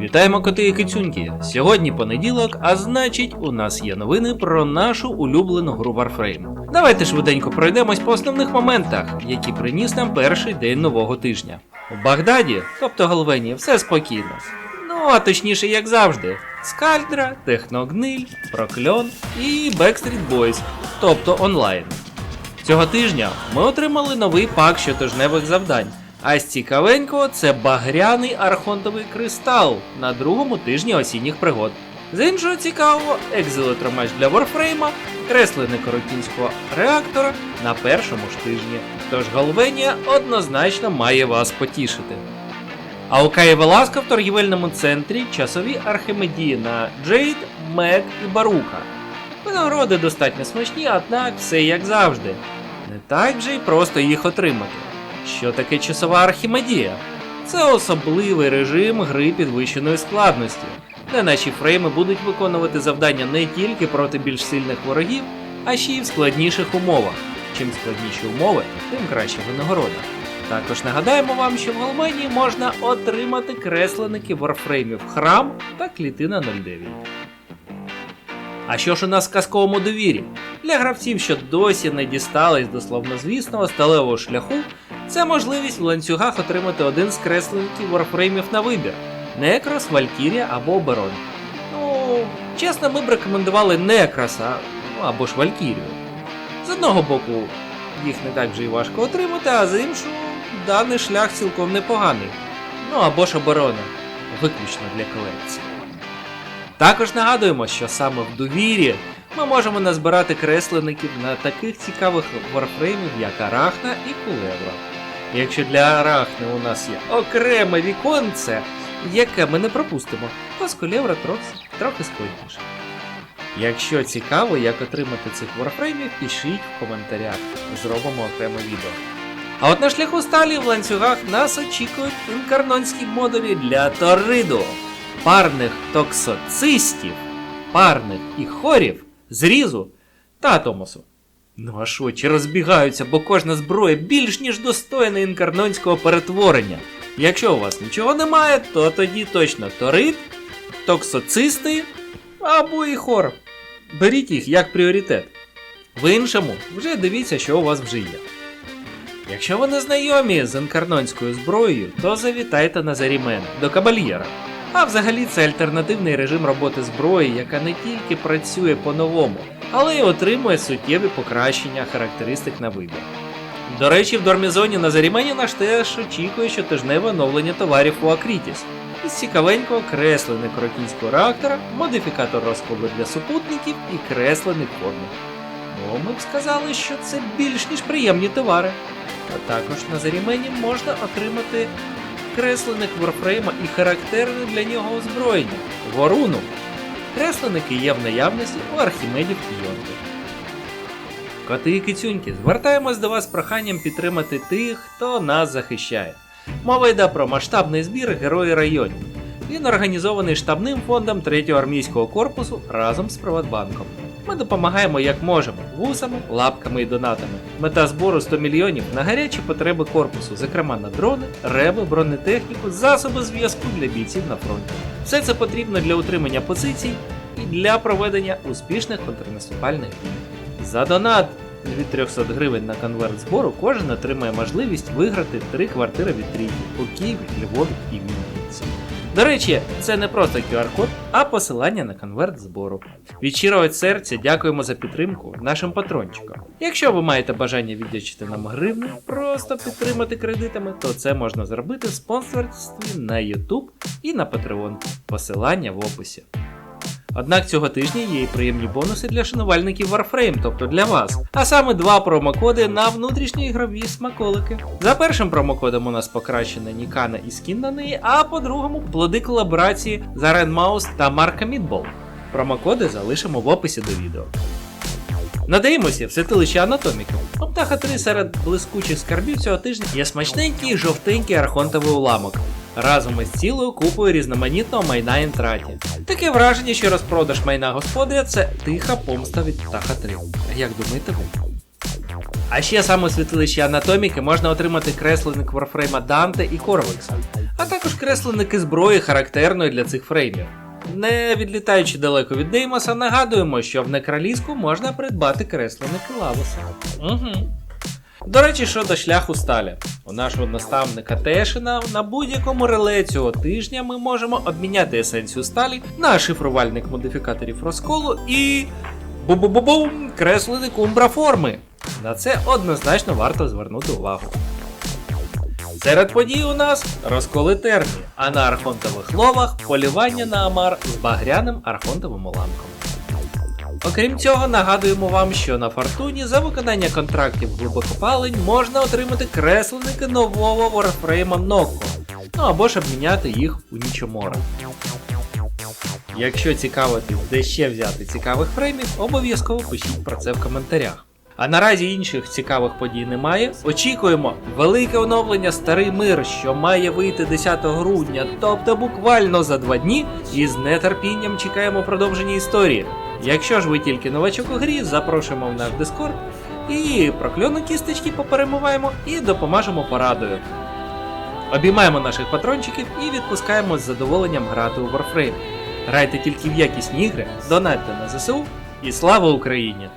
Вітаємо коти і кицюньки! Сьогодні понеділок, а значить, у нас є новини про нашу улюблену гру Warframe. Давайте швиденько пройдемось по основних моментах, які приніс нам перший день нового тижня. В Багдаді, тобто Галвені, все спокійно. Ну, а точніше, як завжди, Скальдра, Техногниль, Прокльон і Backstreet Boys, тобто онлайн. Цього тижня ми отримали новий пак щотижневих завдань. А з цікавенького це багряний архонтовий кристал на другому тижні осінніх пригод. З іншого цікавого, екзелетромеч для Warframe, креслення коротінського реактора на першому ж тижні. Тож Галвенія однозначно має вас потішити. А у Каї Веласка в торгівельному центрі часові архимедії на Джейд, Мег і Барука. Винагороди достатньо смачні, однак все як завжди. Не так вже й просто їх отримати. Що таке часова архімедія? Це особливий режим гри підвищеної складності, де наші фрейми будуть виконувати завдання не тільки проти більш сильних ворогів, а ще й в складніших умовах. Чим складніші умови, тим краща винагорода. Також нагадаємо вам, що в Галменії можна отримати кресленики варфреймів храм та клітина 09. А що ж у нас в казковому довірі? Для гравців, що досі не дістались до славнозвісного сталевого шляху, це можливість в ланцюгах отримати один з кресленників варфреймів на вибір: Некрос, Валькірія або Оберон. Ну, чесно, ми б рекомендували Некроса ну, або ж Валькірію. З одного боку, їх не так вже й важко отримати, а з іншого, даний шлях цілком непоганий. Ну або ж оборона, виключно для колекції. Також нагадуємо, що саме в довірі ми можемо назбирати креслеників на таких цікавих варфреймів, як Арахна і Кулебра. Якщо для Арахни у нас є окреме віконце, яке ми не пропустимо, Кулебра трохи, трохи складніше. Якщо цікаво, як отримати цих варфреймів, пишіть в коментарях, зробимо окреме відео. А от на шляху сталі в ланцюгах нас очікують інкарнонські модулі для Торидо, парних токсоцистів, парних і хорів, зрізу та атомосу. Ну а що, чи розбігаються, бо кожна зброя більш ніж достойна інкарнонського перетворення. Якщо у вас нічого немає, то тоді точно торит, токсоцисти або і хор. Беріть їх як пріоритет. В іншому вже дивіться, що у вас вже є. Якщо ви не знайомі з інкарнонською зброєю, то завітайте на Зарімен до Кабальєра. А взагалі це альтернативний режим роботи зброї, яка не тільки працює по-новому, але й отримує суттєві покращення характеристик на вибір. До речі, в Дормізоні на Зарімені наш теж очікує щотижневе оновлення товарів у Акрітіс. Із цікавенького креслений коротінського реактора, модифікатор розкладу для супутників і креслений форми. Ну, ми б сказали, що це більш ніж приємні товари. А також на Зарімені можна отримати кресленик Warframe і характерне для нього озброєння Воруну. Кресленики є в наявності у Архімедів Йонки. Коти і кицюньки, звертаємось до вас проханням підтримати тих, хто нас захищає. Мова йде про масштабний збір Герої районів. Він організований штабним фондом 3-го армійського корпусу разом з Приватбанком. Ми допомагаємо як можемо вусами, лапками і донатами. Мета збору 100 мільйонів на гарячі потреби корпусу, зокрема на дрони, реби, бронетехніку, засоби зв'язку для бійців на фронті. Все це потрібно для утримання позицій і для проведення успішних контрнаступальних дій. За донат від 300 гривень на конверт збору кожен отримає можливість виграти три квартири від трійки у Києві, Львові і Вінниці. До речі, це не просто QR-код, а посилання на конверт збору. Від щирого серця дякуємо за підтримку нашим патрончикам. Якщо ви маєте бажання віддячити нам гривни, просто підтримати кредитами, то це можна зробити в спонсорстві на YouTube і на Patreon. Посилання в описі. Однак цього тижня є і приємні бонуси для шанувальників Warframe, тобто для вас. А саме два промокоди на внутрішні ігрові смаколики. За першим промокодом у нас покращена Нікана і скін на неї, а по другому плоди колаборації з Aren Mouse та Марка Мідбол. Промокоди залишимо в описі до відео. Надаємося в святилище анатоміки. У птаха 3 серед блискучих скарбів цього тижня є смачненький жовтенький архонтовий уламок. Разом із цілою купою різноманітного майна інтраті. Таке враження, що розпродаж майна господаря це тиха помста від птаха 3. Як думаєте ви? А ще саме у святилищі анатоміки можна отримати кресленик Warframe Данте і Корвекса. а також кресленики зброї характерної для цих фреймів. Не відлітаючи далеко від Деймоса, нагадуємо, що в Некраліску можна придбати кресленики лавуса. Угу. До речі, щодо шляху сталі. У нашого наставника Тешина на будь-якому реле цього тижня ми можемо обміняти есенцію сталі на шифрувальник модифікаторів розколу і. Бу-бу-бу-бум! Кресленик умбра форми. На це однозначно варто звернути увагу. Серед подій у нас розколи термі, а на архонтових ловах полювання на Амар з багряним архонтовим уламком. Окрім цього, нагадуємо вам, що на фортуні за виконання контрактів глибокопалень можна отримати кресленики нового Warframe Нокко, ну або ж обміняти їх у Нічомора. Якщо цікавитись, де ще взяти цікавих фреймів, обов'язково пишіть про це в коментарях. А наразі інших цікавих подій немає. Очікуємо велике оновлення Старий Мир, що має вийти 10 грудня, тобто буквально за два дні, і з нетерпінням чекаємо продовження історії. Якщо ж ви тільки новачок у грі, запрошуємо в наш Дискорд і прокльону кісточки поперемиваємо і допоможемо порадою. Обіймаємо наших патрончиків і відпускаємо з задоволенням грати у Warframe. Грайте тільки в якісні ігри, донатьте на ЗСУ і слава Україні!